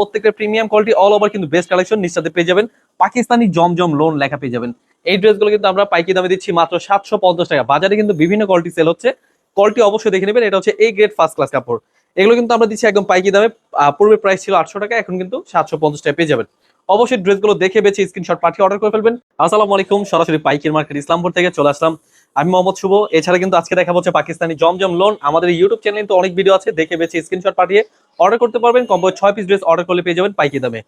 প্রত্যেকটা premium quality all over কিন্তু best collection নিশ্চিত পেয়ে যাবেন। পাকিস্তানি জমজম লোন লেখা পেয়ে যাবেন। এই ড্রেসগুলো কিন্তু আমরা পাইকি দামে দিচ্ছি মাত্র সাতশো পঞ্চাশ টাকা। বাজারে কিন্তু বিভিন্ন কোয়ালিটি সেল হচ্ছে। কোয়ালিটি অবশ্যই দেখে নেবেন। এটা হচ্ছে এই গ্রেড ফার্স্ট ক্লাস কাপড়। এগুলো কিন্তু আমরা দিচ্ছি একদম পাইকি দামে। পূর্বে প্রাইস ছিল আটশো টাকা, এখন কিন্তু সাতশো পঞ্চাশ টাকা পেয়ে যাবেন। অবশ্যই ড্রেসগুলো দেখে বেছে স্ক্রিনশট পাঠিয়ে অর্ডার করে ফেলবেন। আসসালামু আলাইকুম। সরাসরি পাইকির মার্কেট ইসলামপুর থেকে চলে আসলাম। আমি মোহাম্মদ শুভ। এছাড়া কিন্তু আজকে দেখা হচ্ছে পাকিস্তানি জমজম লোন। আমাদের ইউটিউব চ্যানেল কিন্তু অনেক ভিডিও আছে, দেখে বেছে স্ক্রিনশট পাঠিয়ে অর্ডার করতে পারবেন। কম্বো ছয় পিস ড্রেস অর্ডার করলে পেয়ে যাবেন পাইকি দামে।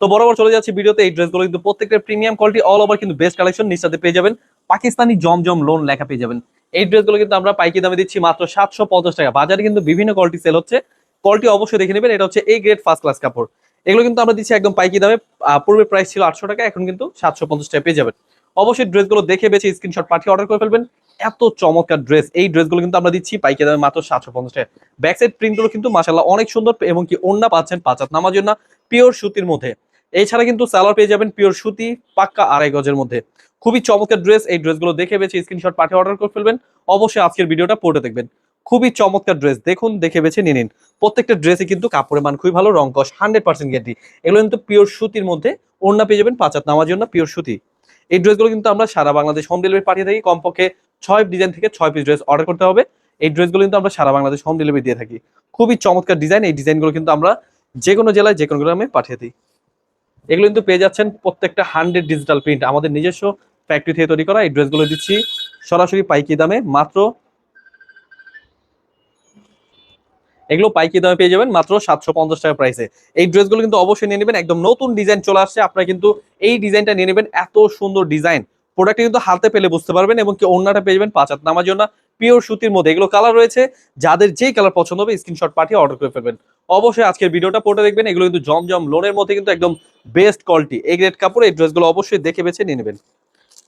তো বরাবর চলে যাচ্ছে ভিডিওতে। এই ড্রেসগুলো কিন্তু প্রত্যেকটা প্রিমিয়াম কোয়ালিটি অল ওভার কিন্তু বেস্ট কালেকশন নিশ্চিত পেয়ে যাবেন। পাকিস্তানি জমজম লোন লেখা পেয়ে যাবেন। এই ড্রেসগুলো কিন্তু আমরা পাইকি দামে দিচ্ছি মাত্র সাতশো পঞ্চাশ টাকা। বাজারে কিন্তু বিভিন্ন কোয়ালিটি সেল হচ্ছে। কোয়ালিটি অবশ্যই দেখে নেবেন। এটা হচ্ছে এই গ্রেড ফার্স্ট ক্লাস কাপড়। এগুলো কিন্তু আমরা দিচ্ছি একদম পাইকি দামে। পূর্বে প্রাইস ছিল আটশো টাকা, এখন কিন্তু সাতশো পঞ্চাশ টাকা পেয়ে যাবেন। অবশ্যই ড্রেসগুলো দেখে বেছে স্ক্রিনশট পাঠিয়ে অর্ডার করে ফেলবেন। এত চমৎকার ড্রেস এই ড্রেসগুলো কিন্তু আমরা দিচ্ছি পাইকি দামে মাত্র সাতশো পঞ্চাশ টাকা। ব্যাক সাইড প্রিন্টগুলো কিন্তু মাসাল্লাহ অনেক সুন্দর এবং কি ওন্না পাচ্ছেন পাঁচাত নামার জন্য পিওর সুতির মধ্যে। এছাড়া কিন্তু স্যালার পেয়ে যাবেন পিওর সুতি, পাক্কা আড়াই গজের মধ্যে। খুবই চমৎকার ড্রেস এই ড্রেসগুলো দেখে বেছে স্ক্রিনশট পাঠিয়ে অর্ডার করে ফেলবেন। অবশ্যই আজকের ভিডিওটা পড়ে দেখবেন। খুবই চমৎকার ড্রেস দেখুন, দেখে বেছে নিয়ে নিন। প্রত্যেকটা ড্রেসে কিন্তু কাপড়ের মান খুবই ভালো, রং কস হান্ড্রেড পার্সেন্ট গ্যারান্টি এগুলো কিন্তু পিওর সুতির মধ্যে ওড়না পেয়ে যাবেন পাঁচাত নামার জন্য পিওর সুতি। এই ড্রেসগুলো কিন্তু আমরা সারা বাংলাদেশ হোম ডেলিভারি পাঠিয়ে থাকি। কমপক্ষে ছয় ডিজাইন থেকে ছয় পিস ড্রেস অর্ডার করতে হবে। এই ড্রেসগুলো কিন্তু আমরা সারা বাংলাদেশ হোম ডেলিভারি দিয়ে থাকি। খুবই চমৎকার ডিজাইন এই ডিজাইনগুলো কিন্তু আমরা যে কোনো জেলায়, যে কোনো গ্রামে পাঠিয়ে দিই। এগুলো কিন্তু পেয়ে যাচ্ছেন প্রত্যেকটা হান্ড্রেড ডিজিটাল প্রিন্ট আমাদের নিজস্ব ফ্যাক্টরি থেকে তৈরি করা এই ড্রেসগুলো দিচ্ছি। সরাসরি পাইকি দামে মাত্র এগুলো পাইকি দামে পেয়ে যাবেন মাত্র সাতশো পঞ্চাশ টাকা প্রাইসে এই ড্রেসগুলো কিন্তু অবশ্যই নিয়ে নেবেন। একদম নতুন ডিজাইন চলে আসছে। আপনারা কিন্তু এই ডিজাইনটা নিয়ে নেবেন। এত সুন্দর ডিজাইন প্রোডাক্টটা কিন্তু হাতে পেলে বুঝতে পারবেন এবং কি অন্যটা পেয়ে যাবেন পাঁচ হাত নামার জন্য। পিওর সুতির মধ্যে এগুলো কালার রয়েছে। যাদের যেই কালার পছন্দ হবে স্ক্রিনশট পাঠিয়ে অর্ডার করে ফেলবেন। অবশ্যই আজকের ভিডিওটা পড়ে দেখবেন। এগুলো কিন্তু জমজম লোনের মধ্যে কিন্তু একদম বেস্ট কোয়ালিটি এই গ্রেড কাপড়, এই ড্রেসগুলো অবশ্যই দেখে বেছে নিয়ে নেবেন।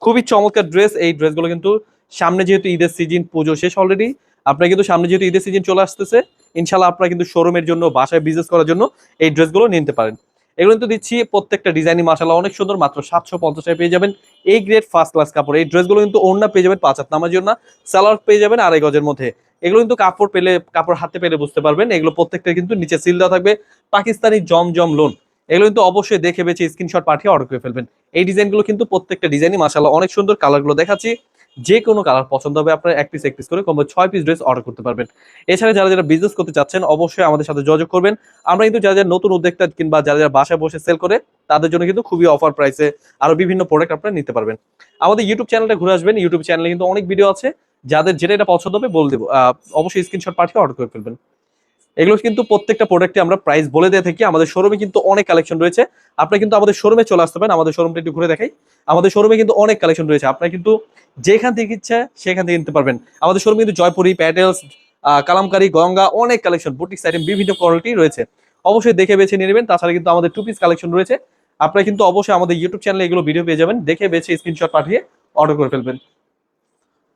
খুবই চমৎকার ড্রেস এই ড্রেসগুলো কিন্তু সামনে যেহেতু ঈদের সিজন পুজো শেষ অলরেডি আপনারা কিন্তু সামনে যেহেতু ঈদের সিজন চলে আসতেছে ইনশাল্লাহ আপনারা কিন্তু শোরুমের জন্য, বাসায় বিজনেস করার জন্য এই ড্রেসগুলো নিতে পারেন। এগুলো কিন্তু দিচ্ছি প্রত্যেকটা ডিজাইনই মাসাল্লাহ অনেক সুন্দর, মাত্র সাতশো পঞ্চাশ পেয়ে যাবেন। এই গ্রেড ফার্স্ট ক্লাস কাপড়, এই ড্রেসগুলো কিন্তু অন্য পেয়ে যাবেন পাঁচ হাত নামার জন্য স্যালার পেয়ে যাবেন আড়াই গজের মধ্যে। এগুলো কিন্তু কাপড় পেলে, কাপড় হাতে পেলে বুঝতে পারবেন, এগুলো প্রত্যেকটা কিন্তু নিচে সিল দেওয়া থাকবে। পাকিস্তানি জম জম লোন এগুলো কিন্তু অবশ্যই দেখে বেছে স্ক্রিনশট পাঠিয়ে অর্ডার করে ফেলবেন। এই ডিজাইনগুলো কিন্তু প্রত্যেকটা ডিজাইনই মাসাল্লাহ অনেক সুন্দর কালারগুলো দেখাচ্ছি। যে কোনো কালার পছন্দ হবে, আপনার এক পিস এক পিস করে কমবে ছয় পিস ড্রেস অর্ডার করতে পারবেন। এছাড়া যারা যারা বিজনেস করতে চাচ্ছেন, অবশ্যই আমাদের সাথে যোগাযোগ করবেন। আমরা কিন্তু যারা যারা নতুন উদ্যোক্তা কিংবা যারা যারা বাসায় বসে সেল করে, তাদের জন্য কিন্তু খুবই অফার প্রাইসে আরও বিভিন্ন প্রোডাক্ট আপনারা নিতে পারবেন। আমাদের ইউটিউব চ্যানেলটা ঘুরে আসবেন। ইউটিউব চ্যানেলে কিন্তু অনেক ভিডিও আছে। যাদের যেটা এটা পছন্দ হবে, বলে দেবো। অবশ্যই স্ক্রিনশট পাঠিয়ে অর্ডার করে ফেলবেন। এগুলো কিন্তু প্রত্যেকটা প্রোডাক্টে আমরা প্রাইস বলে দিয়ে থাকি। আমাদের শোরুমে কিন্তু অনেক কালেকশন রয়েছে। আপনারা কিন্তু আমাদের শোরুমে চলে আসতে পারেন। আমাদের শোরুমটা একটু ঘুরে দেখাই। আমাদের শোরুমে কিন্তু অনেক কালেকশন রয়েছে। আপনারা কিন্তু যেখান থেকে ইচ্ছা সেখান থেকে নিতে পারবেন। আমাদের শোরুমে কিন্তু জয়পুরি, প্যাটেলস কালামকারি, গঙ্গা অনেক কালেকশন বুটিক্স আইটেম বিভিন্ন কোয়ালিটি রয়েছে। অবশ্যই দেখে বেছে নিয়ে নেবেন। তাছাড়া কিন্তু আমাদের টু পিস কালেকশন রয়েছে। আপনারা কিন্তু অবশ্যই আমাদের ইউটিউব চ্যানেলে এগুলো ভিডিও পেয়ে যাবেন। দেখে বেছে স্ক্রিনশট পাঠিয়ে অর্ডার করে ফেলবেন।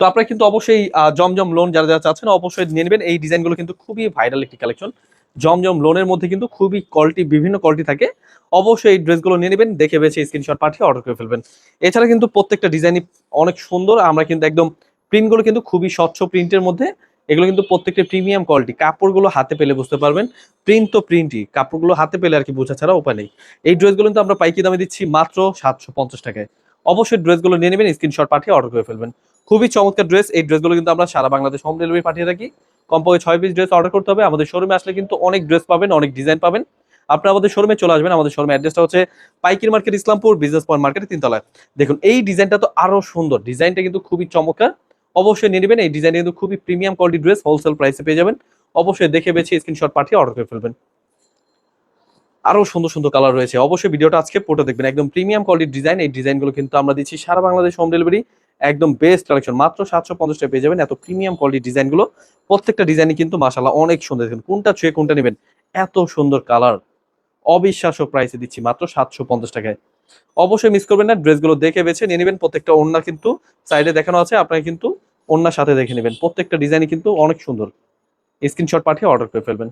তো আপনারা কিন্তু অবশ্যই জমজম লোন যারা যারা চাচ্ছেন অবশ্যই নিয়ে নেবেন। এই ডিজাইনগুলো কিন্তু খুবই ভাইরাল একটি কালেকশন জমজম লোনের মধ্যে কিন্তু খুবই কোয়ালিটি বিভিন্ন কোয়ালিটি থাকে। অবশ্যই এই ড্রেসগুলো নিয়ে নেবেন, দেখে বেছে স্ক্রিনশট পাঠিয়ে অর্ডার করে ফেলবেন। এছাড়া কিন্তু প্রত্যেকটা ডিজাইনই অনেক সুন্দর। আমরা কিন্তু একদম প্রিন্টগুলো কিন্তু খুবই স্বচ্ছ প্রিন্টের মধ্যে। এগুলো কিন্তু প্রত্যেকটা প্রিমিয়াম কোয়ালিটি কাপড়গুলো হাতে পেলে বুঝতে পারবেন। প্রিন্ট তো প্রিন্টই কাপড়গুলো হাতে পেলে আর কি বোঝা ছাড়া উপায় নেই। এই ড্রেসগুলো কিন্তু আমরা পাইকি দামে দিচ্ছি মাত্র সাতশো পঞ্চাশ টাকায়। অবশ্যই ড্রেসগুলো নিয়ে নেবেন স্ক্রিনশট পাঠিয়ে অর্ডার করে ফেলবেন। খুবই চমৎকার ড্রেস এই ড্রেসগুলো কিন্তু আমরা সারা বাংলাদেশ হোম ডেলিভারি পাঠিয়ে থাকি। কমপক্ষে ছয় পিস ড্রেস অর্ডার করতে হবে। আমাদের শোরুমে আসলে কিন্তু অনেক ড্রেস পাবেন, অনেক ডিজাইন পাবেন। আপনারা আমাদের শোরুমে চলে আসবেন। আমাদের শোরুমে অ্যাড্রেসটা হচ্ছে পাইকির মার্কেট, ইসলামপুর বিজনেস পয়েন্ট মার্কেটের তিনতলায়। দেখুন, এই ডিজাইনটা তো আরও সুন্দর। ডিজাইনটা কিন্তু খুবই চমৎকার। অবশ্যই নিয়ে নেবেন। এই ডিজাইনটা কিন্তু খুবই প্রিমিয়াম কোয়ালিটি ড্রেস হোলসেল প্রাইসে পেয়ে যাবেন। অবশ্যই দেখে বেছে স্ক্রিনশট পাঠিয়ে অর্ডার করে ফেলবেন। আরও সুন্দর সুন্দর কালার রয়েছে। অবশ্যই ভিডিওটা আজকে পড়ে দেখবেন। একদম প্রিমিয়াম কোয়ালিটির ডিজাইন এই ডিজাইনগুলো কিন্তু আমরা দিচ্ছি সারা বাংলাদেশ হোম ডেলিভারি একদম বেস্ট কালেকশন মাত্র সাতশো পঞ্চাশ টাকা পেয়ে যাবেন এত প্রিমিয়াম কোয়ালিটির ডিজাইনগুলো প্রত্যেকটা ডিজাইনই কিন্তু মাসাল্লাহ অনেক সুন্দর। দেখুন, কোনটা ছুঁয়ে কোনটা নেবেন। এত সুন্দর কালার অবিশ্বাস্য প্রাইসে দিচ্ছি মাত্র সাতশো পঞ্চাশ টাকায়। অবশ্যই মিস করবেন না ড্রেসগুলো দেখে বেছে নিয়ে নেবেন। প্রত্যেকটা ওড়না কিন্তু সাইডে দেখানো আছে আপনারা কিন্তু ওড়নার সাথে দেখে নেবেন। প্রত্যেকটা ডিজাইনই কিন্তু অনেক সুন্দর। স্ক্রিনশট পাঠিয়ে অর্ডার করে ফেলবেন।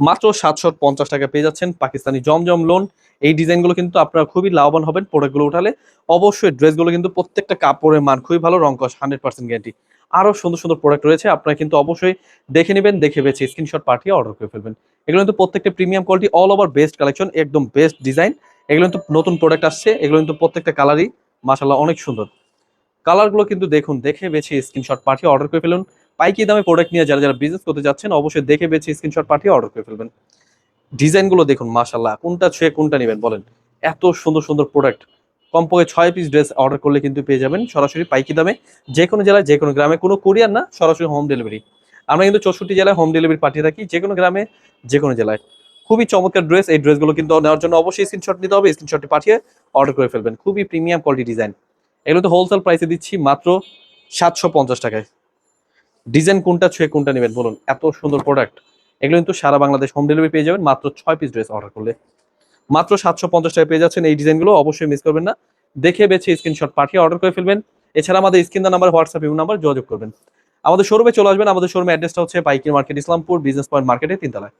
মাত্র সাতশো পঞ্চাশ টাকা পেয়ে যাচ্ছেন পাকিস্তানি জমজম লোন। এই ডিজাইনগুলো কিন্তু আপনারা খুবই লাভবান হবেন প্রোডাক্টগুলো উঠালে। অবশ্যই ড্রেসগুলো কিন্তু প্রত্যেকটা কাপড়ের মান খুবই ভালো, রং কস হান্ড্রেড পার্সেন্ট গ্যারান্টি। আরও সুন্দর সুন্দর প্রোডাক্ট রয়েছে, আপনারা কিন্তু অবশ্যই দেখে নেবেন, দেখে বেছে স্ক্রিনশট পাঠিয়ে অর্ডার করে ফেলবেন। এগুলো কিন্তু প্রত্যেকটা premium quality all over best collection একদম বেস্ট ডিজাইন এগুলো কিন্তু নতুন প্রোডাক্ট আসছে, এগুলো কিন্তু প্রত্যেকটা কালারই মাসাল্লাহ অনেক সুন্দর। কালারগুলো কিন্তু দেখুন, দেখে বেছে স্ক্রিনশট পাঠিয়ে অর্ডার করে ফেলুন। পাইকি দামে প্রোডাক্ট নিয়ে যারা যারা বিজনেস করতে যাচ্ছেন, অবশ্যই দেখে বেছে স্ক্রিনশট পাঠিয়ে অর্ডার করে ফেলবেন। ডিজাইনগুলো দেখুন মাসাল্লাহ কোনটা ছুঁয়ে, কোনটা নেবেন বলেন। এত সুন্দর সুন্দর প্রোডাক্ট কমপক্ষে ছয় পিস ড্রেস অর্ডার করলে কিন্তু পেয়ে যাবেন সরাসরি পাইকি দামে। যে কোনো জেলায়, যে কোনো গ্রামে, কোনো কুরিয়ার না, সরাসরি হোম ডেলিভারি আমরা কিন্তু চৌষট্টি জেলায় হোম ডেলিভারি পাঠিয়ে থাকি, যে কোনো গ্রামে, যে কোনো জেলায়। খুবই চমৎকার ড্রেস এই ড্রেসগুলো কিন্তু নেওয়ার জন্য অবশ্যই স্ক্রিনশট নিতে হবে স্ক্রিনশটটি পাঠিয়ে অর্ডার করে ফেলবেন। খুবই প্রিমিয়াম কোয়ালিটি ডিজাইন এগুলো তো হোলসেল প্রাইসে দিচ্ছি মাত্র সাতশো পঞ্চাশ টাকায়। ডিজাইন কোনটা ছুঁয়ে কোনটা নেবেন? বলুন, এত সুন্দর প্রোডাক্ট এগুলো কিন্তু সারা বাংলাদেশ হোম ডেলিভারি পেয়ে যাবেন। মাত্র ছয় পিস ড্রেস অর্ডার করলে। মাত্র সাতশো পঞ্চাশ টাকা পেয়ে যাচ্ছেন এই ডিজাইনগুলো। অবশ্যই মিস করবেন না। দেখে বেছে স্ক্রিনশট পাঠিয়ে অর্ডার করে ফেলবেন। এছাড়া আমাদের স্ক্রিন নাম্বার হোয়াটসঅ্যাপ ইউ নাম্বার যোগাযোগ করবেন। আমাদের শোরুমে চলে আসবেন। আমাদের শোরুমে অ্যাড্রেসটা হচ্ছে পাইকির মার্কেট ইসলামপুর বিজনেস পয়েন্ট মার্কেটে তিনতলায়।